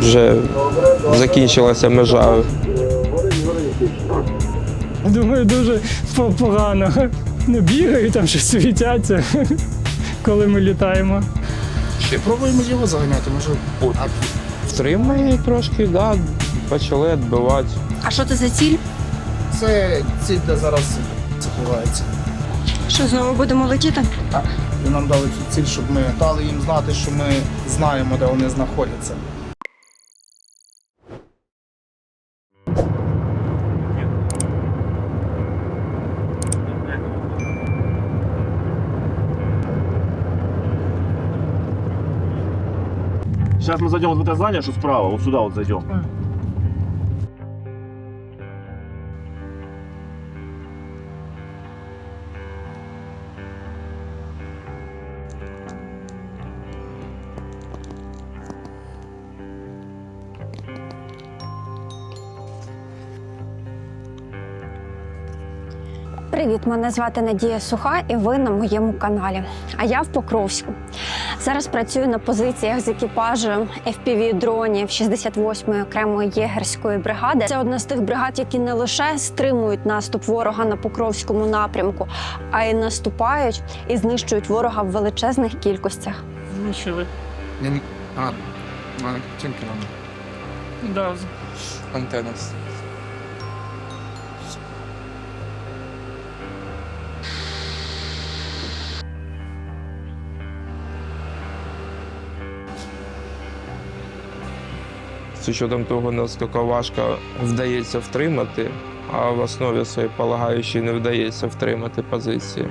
вже закінчилася межа. Думаю, дуже погано. Не бігають там щось світяться, коли ми літаємо. Ще пробуємо його заганяти, може. Втримає трошки, да, почали відбивати. А що це за ціль? Це ціль, де зараз заховається. Що знову будемо летіти? Так. І нам дали цю ціль, щоб ми дали їм знати, що ми знаємо, де вони знаходяться. Сейчас мы зайдем вот в это здание, что справа, вот сюда вот зайдем. Привіт, мене звати Надія Суха, і ви на моєму каналі. А я в Покровську. Зараз працюю на позиціях з екіпажем fpv дронів 68-ї окремої єгерської бригади. Це одна з тих бригад, які не лише стримують наступ ворога на Покровському напрямку, а й наступають і знищують ворога в величезних кількостях. Знищили. Я. А, а чим керівник? Да. Антенна. З учетом того, наскільки важко вдається втримати, а в основі своєї полагаючи не вдається втримати позиції,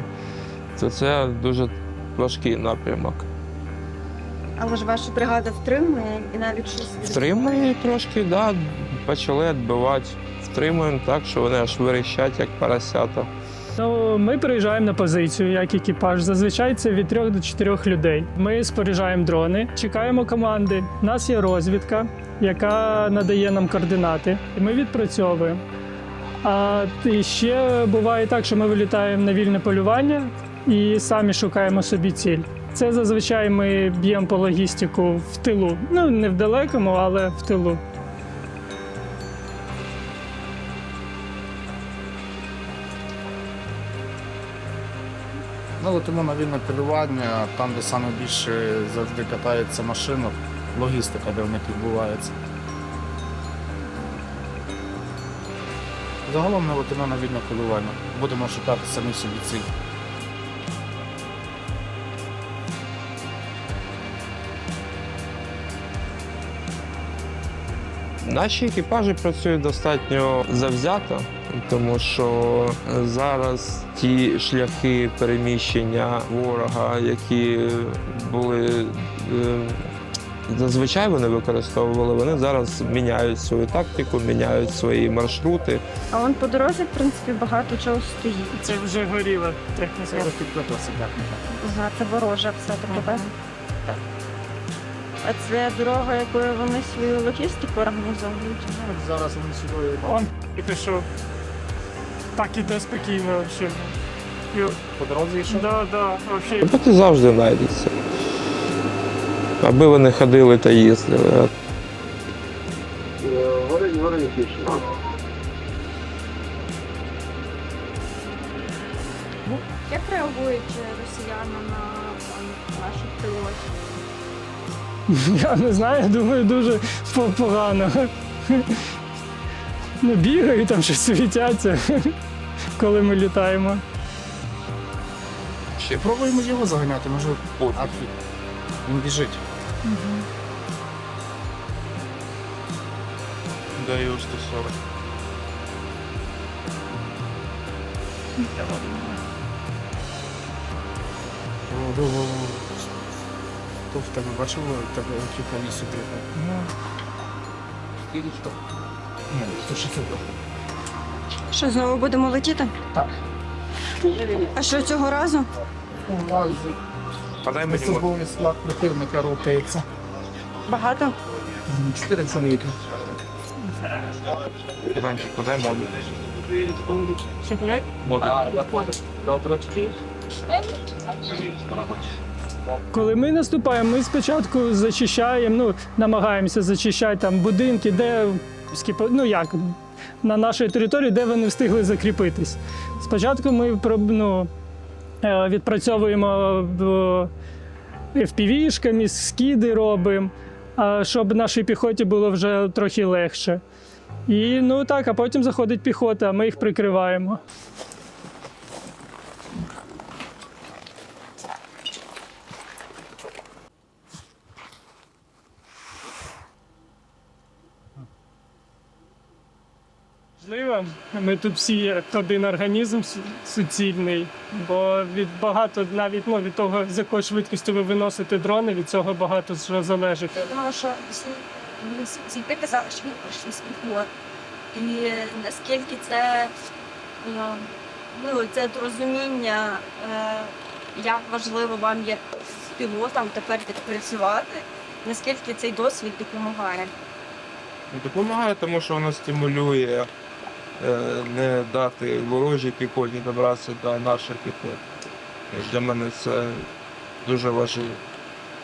то це дуже важкий напрямок. Але ж ваша бригада втримує і навіть щось Втримує трошки, да, почали відбивати. Втримуємо так, що вони аж вирішать, як поросята. Ну, ми приїжджаємо на позицію як екіпаж. Зазвичай це від трьох до чотирьох людей. Ми споряджаємо дрони, чекаємо команди. У нас є розвідка, яка надає нам координати, і ми відпрацьовуємо. А ще буває так, що ми вилітаємо на вільне полювання і самі шукаємо собі ціль. Це зазвичай ми б'ємо по логістику в тилу. Ну не в далекому, але в тилу. Ну, летимо на вільне полювання, там, де саме більше завжди катається машина, логістика, де в них відбувається. Загалом летимо на вільне полювання. Будемо шукати самі собі ціль. Наші екіпажі працюють достатньо завзято, тому що зараз ті шляхи переміщення ворога, які були е, зазвичай вони використовували, вони зараз міняють свою тактику, міняють свої маршрути. А вон по дорозі, в принципі, багато чого стоїть. Це вже горіла техніка. Техніка. Ага, це ворожа все-таки, так? А це дорога, якою вони свою логістику організовують. Ну, Зараз вони сюди. Он і пішов. Так іде спокійно взагалі. По дорозі йшов. Да, да, вообще. Роботи завжди знайдуться. Аби вони ходили та їздили. Як реагують росіяни на наших пілотів? Я не знаю, думаю, дуже погано. Не бігають там щось світяться, коли ми літаємо. Ще пробуємо його заганяти, може. А, він біжить. Даю 140. Хто в тебе бачив, в тебе кілька лісу бігає? Скільки що? Ні, 160. Що знову будемо летіти? Так. А що цього разу? У мені особовий склад противника рухається. Багато? Чотири чоловіки. Іванчик, подай моду. Коли ми наступаємо, ми спочатку зачищаємо, ну, намагаємося зачищати там будинки, де скіпа- ну як, на нашій території, де вони встигли закріпитись. Спочатку ми ну, відпрацьовуємо е, FPV-шками, скіди робимо, щоб нашій піхоті було вже трохи легше. І ну так, а потім заходить піхота, а ми їх прикриваємо. Ми тут всі як один організм суцільний, бо від багато навіть ну, від того, з якою швидкістю ви виносите дрони, від цього багато що залежить. Тому що всі, казали, що він пройшли співпо. І наскільки це, ну, ну, це розуміння, е, як важливо вам є з пілотом тепер відпрацювати, наскільки цей досвід допомагає. Допомагає, тому що воно стимулює не дати ворожій піхоті добратися до наших піхот. Для мене це дуже важливо.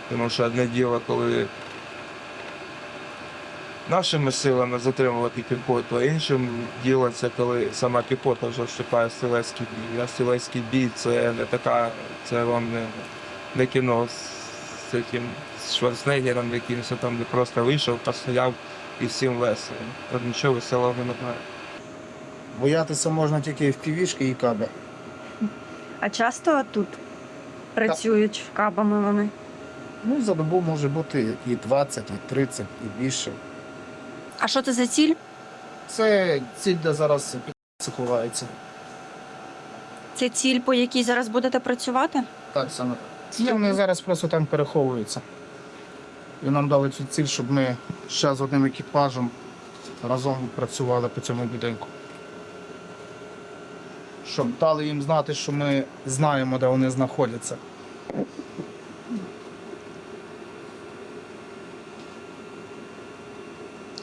Тому що одне діло, коли нашими силами затримувати піхоту, а іншим діло це коли сама піхота вже вступає в стрілецький бій. А стрілецький бій це не така, це вам не, не кіно з таким Шварценеггером якимось там, де просто вийшов, постояв і всім весело. Нічого веселого немає. Боятися можна тільки в півішки і каби. А часто тут працюють кабами вони? Ну, за добу може бути і 20, і 30, і більше. А що це за ціль? Це ціль, де зараз ховається. Це ціль, по якій зараз будете працювати? Так, саме. Ні, вони зараз просто там переховуються. І нам дали цю ціль, щоб ми ще з одним екіпажем разом працювали по цьому будинку. Щоб дали їм знати, що ми знаємо, де вони знаходяться.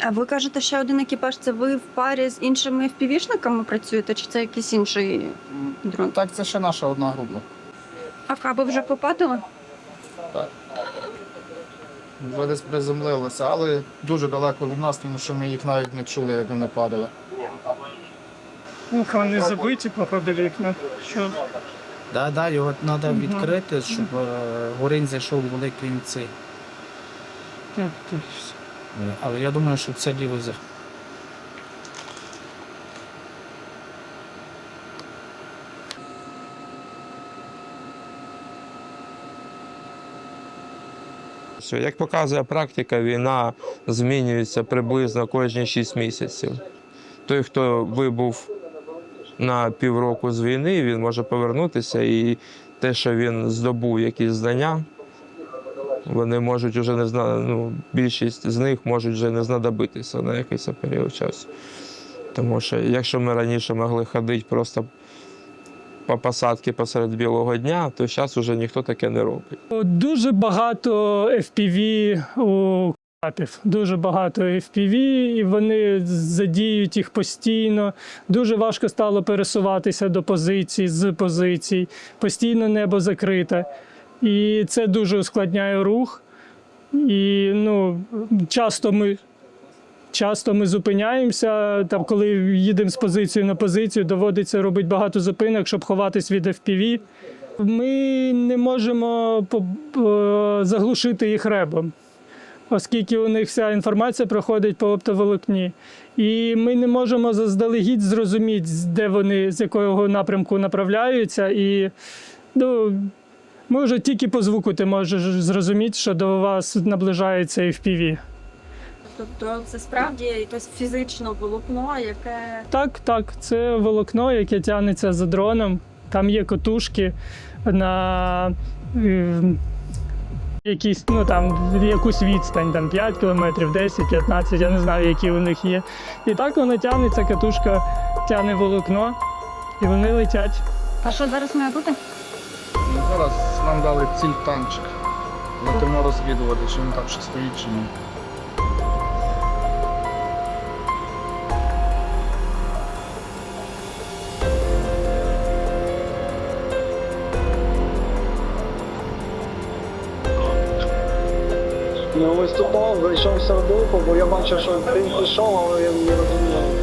А ви кажете, ще один екіпаж це ви в парі з іншими впівішниками працюєте, чи це якийсь інший дрон? Так, це ще наша одна група. А каби вже попадали? Вже десь приземлилися, але дуже далеко від нас, тому що ми їх навіть не чули, як вони падали. Ух, вони забиті походу вікна. Що Да, да, його треба відкрити, щоб е, горинь зайшов великий цей. Так, так. Е, Але я думаю, що це лівий за. Все, як показує практика, війна змінюється приблизно кожні 6 місяців. Той, хто вибув на півроку з війни, він може повернутися, і те, що він здобув якісь знання, вони можуть вже не зна... ну, більшість з них можуть вже не знадобитися на якийсь період часу. Тому що якщо ми раніше могли ходити просто по посадці посеред білого дня, то зараз вже ніхто таке не робить. Дуже багато FPV у. Дуже багато FPV, і вони задіють їх постійно. Дуже важко стало пересуватися до позицій з позицій. Постійно небо закрите. І це дуже ускладняє рух. І ну, часто ми. Часто ми зупиняємося, там, коли їдемо з позиції на позицію, доводиться робити багато зупинок, щоб ховатись від FPV. Ми не можемо по- заглушити їх ребом, оскільки у них вся інформація проходить по оптоволокні. І ми не можемо заздалегідь зрозуміти, де вони, з якого напрямку направляються. І ну, ми вже тільки по звуку ти можеш зрозуміти, що до вас наближається FPV. Тобто це справді якесь фізичне волокно, яке Так, так, це волокно, яке тягнеться за дроном. Там є котушки на е, якісь, ну там якусь відстань, там 5 кілометрів, 10, 15, я не знаю, які у них є. І так воно тягнеться, катушка тягне волокно, і вони летять. А що зараз має бути? Ну, зараз нам дали ціль танчик. Летимо розвідувати, чи він там ще стоїть, чи ні. Не виступав, зайшов в серединку, бо я бачив, що він пішов, але я не розумію.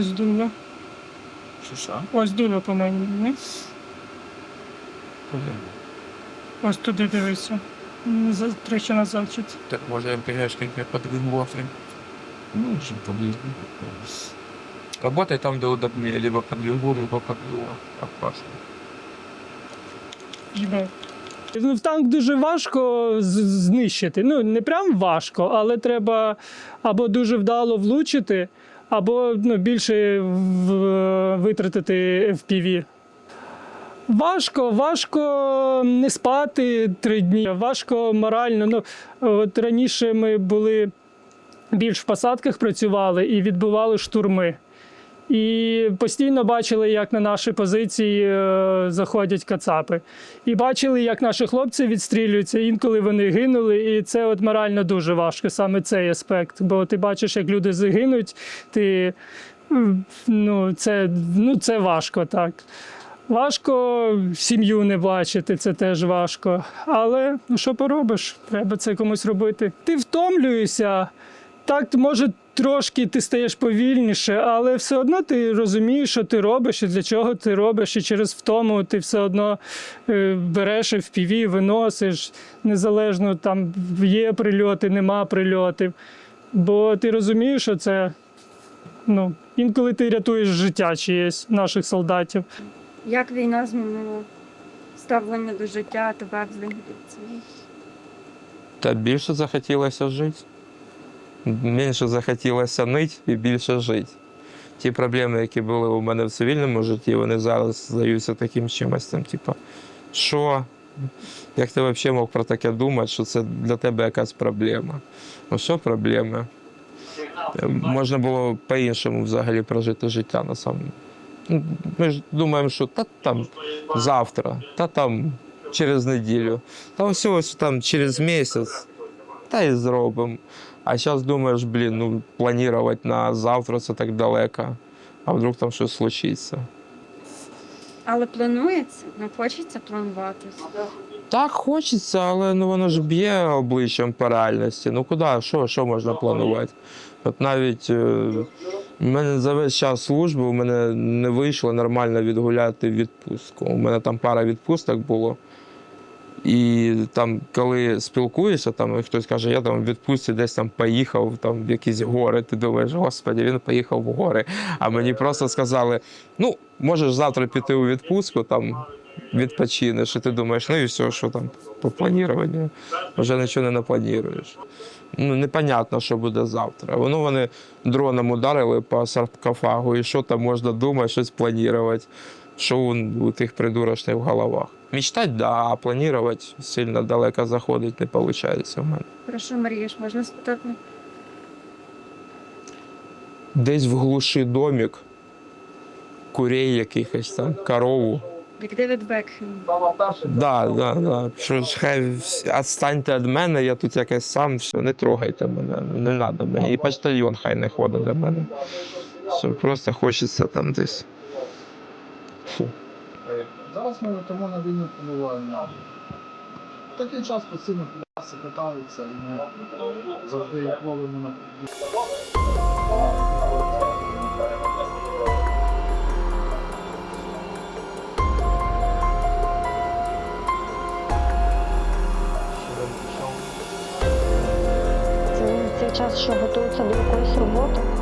Ось дуля. Що що? Ось дуля по мені. ні? Ось туди дивися. За тричі назад чи. Так може я пиріжки подвигу Ну, щоб подвигу. Работай там, де удобнее, либо подвигу, либо подвигу. Опасно. Їбать. Ну, в танк дуже важко з- знищити. Ну, не прям важко, але треба або дуже вдало влучити, або ну, більше витратити FPV. Важко, важко не спати три дні, важко морально. Ну, от раніше ми були більш в посадках працювали і відбували штурми. І постійно бачили, як на наші позиції е, заходять кацапи. І бачили, як наші хлопці відстрілюються. Інколи вони гинули, і це от морально дуже важко, саме цей аспект. Бо ти бачиш, як люди загинуть, ти ну, це, ну, це важко так. Важко сім'ю не бачити, це теж важко. Але ну, що поробиш? Треба це комусь робити. Ти втомлюєшся. Так, може, трошки ти стаєш повільніше, але все одно ти розумієш, що ти робиш і для чого ти робиш, і через втому ти все одно е, береш FPV, виносиш, незалежно там є прильоти, нема прильотів. Бо ти розумієш, що це ну, інколи ти рятуєш життя чиєсь наших солдатів. Як війна змінила ставлення до життя тебе взагалі? Та більше захотілося жити. Менше захотілося нити і більше жити. Ті проблеми, які були у мене в цивільному житті, вони зараз здаються таким чимось. Типу, що? Як ти взагалі мог про таке думати, що це для тебе якась проблема? Ну що проблеми? Е, Можна було по-іншому взагалі прожити життя на самому. Ну, Ми ж думаємо, що та там завтра, та там через неділю, та ось ось там через місяць, та і зробимо. А зараз думаєш, блін, ну планувати на завтра це так далеко, а вдруг там щось случиться. Але планується, не хочеться планувати. Так хочеться, але ну воно ж б'є обличчям по реальності. Ну куди, що, що можна планувати? От навіть е, у мене за весь час служби у мене не вийшло нормально відгуляти відпустку. У мене там пара відпусток було. І там, коли спілкуєшся, там хтось каже, я там в відпустці десь там поїхав, там в якісь гори. Ти думаєш, господі, він поїхав в гори. А мені просто сказали: ну, можеш завтра піти у відпустку, там відпочинеш, і ти думаєш, ну і все, що там по плануванню, вже нічого не наплануєш. Ну, непонятно, що буде завтра. Воно вони дроном ударили по саркофагу, і що там можна думати, щось планувати, що у, тих придурочних в головах. Мечтать, да, а планувати сильно далеко заходить не виходить у мене. Про що мрієш, можна спитати? Десь в глуші домик, курей якихось там, корову. Як Девід Бекхем. Да, да, да. Що ж, хай відстаньте від мене, я тут якось сам, все, не трогайте мене, не треба мені. І почтальйон хай не ходить до мене. Все, просто хочеться там десь. Ми летимо на війну полювання. В такий час постійно пляси питаються, і ми завжди їх ловимо на Це час, що готуються до якоїсь роботи.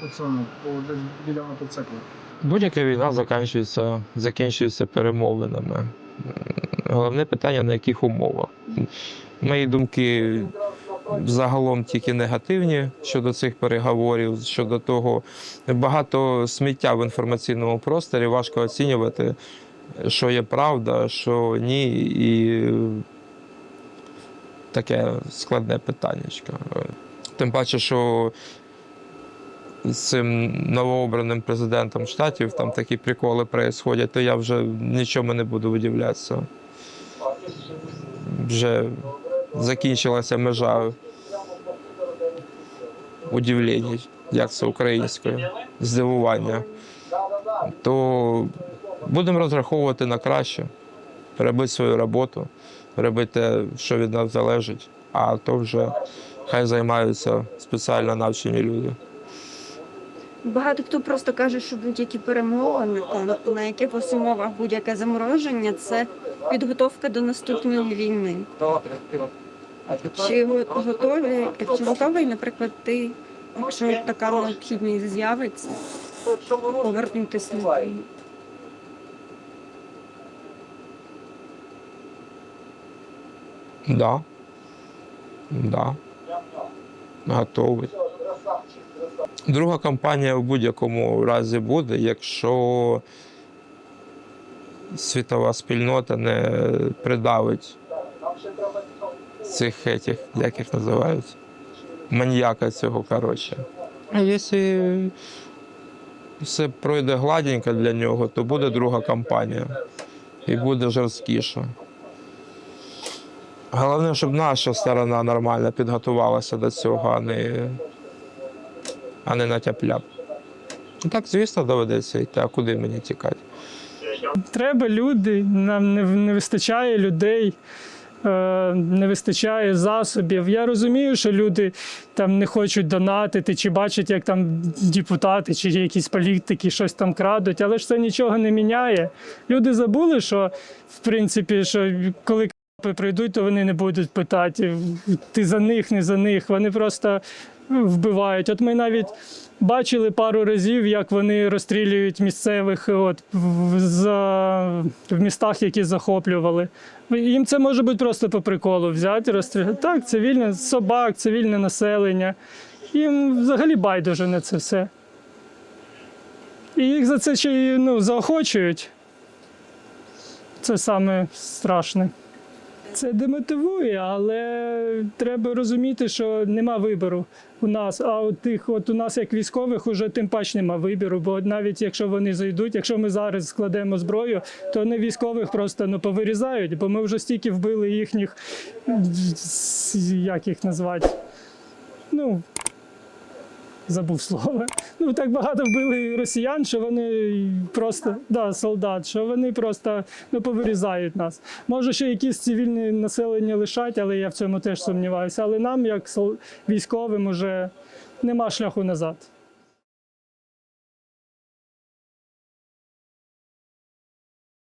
По цьому, по біля мотоцикла. Будь-яка війна закінчується, закінчується перемовинами. Головне питання, на яких умовах. Мої думки загалом тільки негативні щодо цих переговорів, щодо того, багато сміття в інформаційному просторі, важко оцінювати, що є правда, що ні, і таке складне питання. Тим паче, що з цим новообраним президентом штатів там такі приколи происходять, то я вже нічому не буду видивлятися. Вже закінчилася межа удивлень, як це українською, здивування. То будемо розраховувати на краще, робити свою роботу, робити те, що від нас залежить, а то вже хай займаються спеціально навчені люди. Багато хто просто каже, що будь-які перемовини, там, на якихось умовах будь-яке замороження це підготовка до наступної війни. Чи готові, чи готовий, наприклад, ти, якщо така необхідність з'явиться, повернутися на? Да. Да. Готовий. Друга кампанія в будь-якому разі буде, якщо світова спільнота не придавить цих етіх, як їх називають, маньяка цього, коротше. А якщо все пройде гладенько для нього, то буде друга кампанія. І буде жорсткіше. Головне, щоб наша сторона нормально підготувалася до цього, а не, а не на тяп-ляп. Ну, Так, звісно, доведеться йти, а куди мені тікати? Треба люди, нам не, не вистачає людей, е, не вистачає засобів. Я розумію, що люди там не хочуть донатити, чи бачать, як там депутати, чи якісь політики щось там крадуть, але ж це нічого не міняє. Люди забули, що в принципі, що коли прийдуть, то вони не будуть питати, ти за них, не за них. Вони просто вбивають. От ми навіть бачили пару разів, як вони розстрілюють місцевих от, в, за, в містах, які захоплювали. Їм це може бути просто по приколу взяти, розстріляти. Так, цивільне собак, цивільне населення. Їм взагалі байдуже на це все. І їх за це ще й ну, заохочують. Це саме страшне. Це демотивує, але треба розуміти, що нема вибору у нас. А от тих, от у нас як військових, уже тим паче нема вибору. Бо навіть якщо вони зайдуть, якщо ми зараз складемо зброю, то не військових просто ну, повирізають, бо ми вже стільки вбили їхніх, як їх назвати. Ну, забув слово. Ну так багато вбили росіян, що вони просто да, солдат, що вони просто ну, повирізають нас. Може, ще якісь цивільні населення лишать, але я в цьому теж сумніваюся. Але нам, як військовим, уже нема шляху назад.